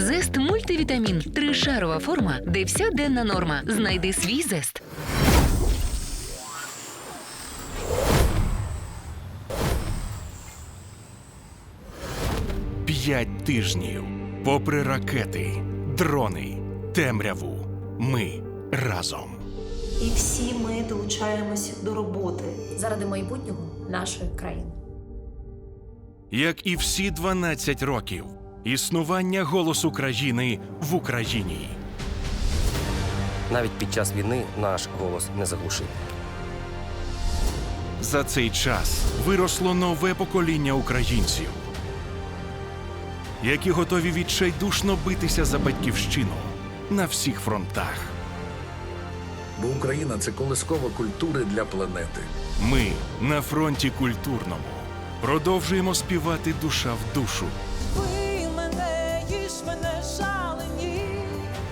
Зест мультивітамін. Тришарова форма, де вся денна норма. Знайди свій зест. П'ять тижнів. Попри ракети, дрони, темряву. Ми разом. І всі ми долучаємось до роботи. заради майбутнього нашої країни. Як і всі 12 років існування голосу країни в Україні. Навіть під час війни наш голос не заглушив. За цей час виросло нове покоління українців, які готові відчайдушно битися за батьківщину на всіх фронтах. Бо Україна це колискова культури для планети. Ми на фронті культурному продовжуємо співати душа в душу,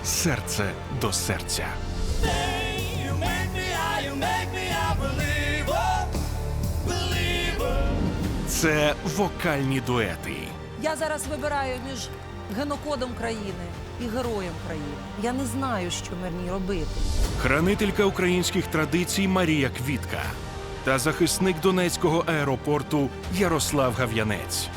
серце до серця. Це вокальні дуети. Я зараз вибираю між генокодом країни і героєм країни. Я не знаю, що мені робити. хранителька українських традицій Марія Квітка та захисник Донецького аеропорту Ярослав Гав'янець.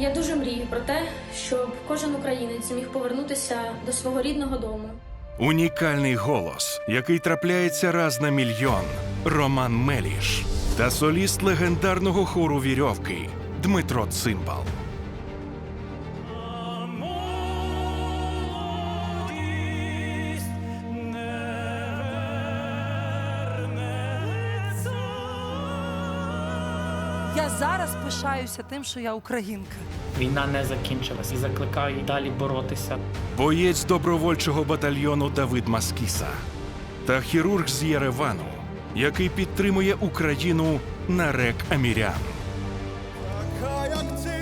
Я дуже мрію про те, щоб кожен українець міг повернутися до свого рідного дому. Унікальний голос, який трапляється раз на мільйон. Роман Меліш та соліст легендарного хору вірьовки Дмитро Цимбал. Я зараз пишаюся тим, що я українка. Війна не закінчилась і закликаю далі боротися. боєць добровольчого батальйону Давид Маскіса та хірург з Єревану, який підтримує Україну на рек Амірян. Така, як ти,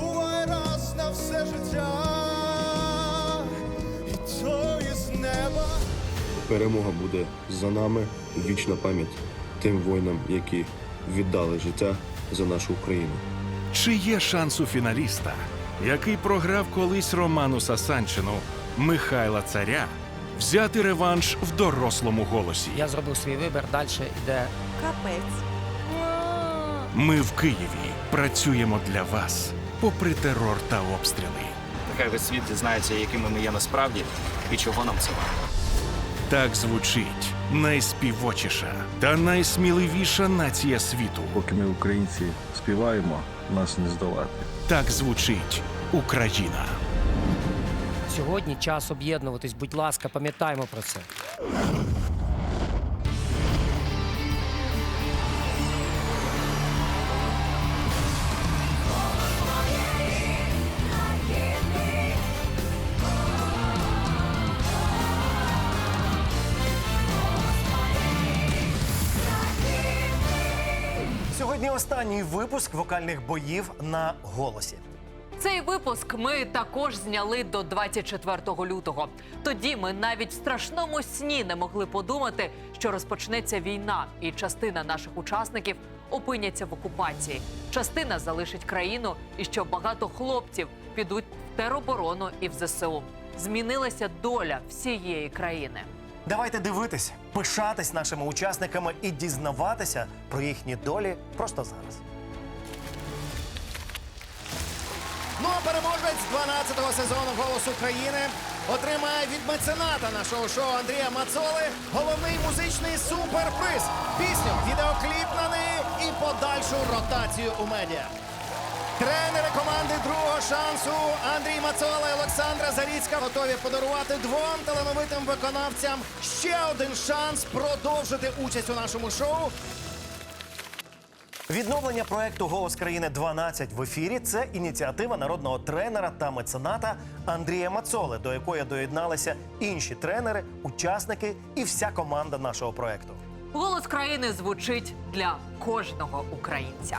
буває раз на все життя, і то із неба. Перемога буде за нами. Вічна пам'ять тим воїнам, які віддали життя за нашу Україну. Чи є шанс у фіналіста, який програв колись Роману Сасанчину Михайла Царя, взяти реванш в дорослому голосі? Я зробив свій вибір, далі йде Капець. Ми в Києві працюємо для вас, попри терор та обстріли. Нехай весь світ дізнається, якими ми є насправді і чого нам це варто. Так звучить найспівочіша та найсміливіша нація світу. Поки ми, українці, співаємо, нас не здолати. Так звучить Україна. сьогодні час об'єднуватись. Будь ласка, пам'ятаємо про це. Сьогодні останній випуск вокальних боїв на голосі. Цей випуск ми також зняли до 24 лютого. Тоді ми навіть в страшному сні не могли подумати, що розпочнеться війна, і частина наших учасників опиняться в окупації. Частина залишить країну, і що багато хлопців підуть в тероборону і в ЗСУ. Змінилася доля всієї країни. Давайте дивитись, пишатись нашими учасниками і дізнаватися про їхні долі просто зараз. Ну а переможець 12-го сезону «Голос України» отримає від мецената нашого шоу Андрія Мацоли головний музичний суперприз, пісню, відеокліп на неї і подальшу ротацію у медіа. Тренери команди другого шансу Андрій Мацола і Олександра Заріцька готові подарувати двом талановитим виконавцям ще один шанс продовжити участь у нашому шоу Відновлення проекту Голос країни 12 в ефірі це ініціатива народного тренера та мецената Андрія Мацоли, до якої доєдналися інші тренери, учасники і вся команда нашого проекту. Голос країни звучить для кожного українця.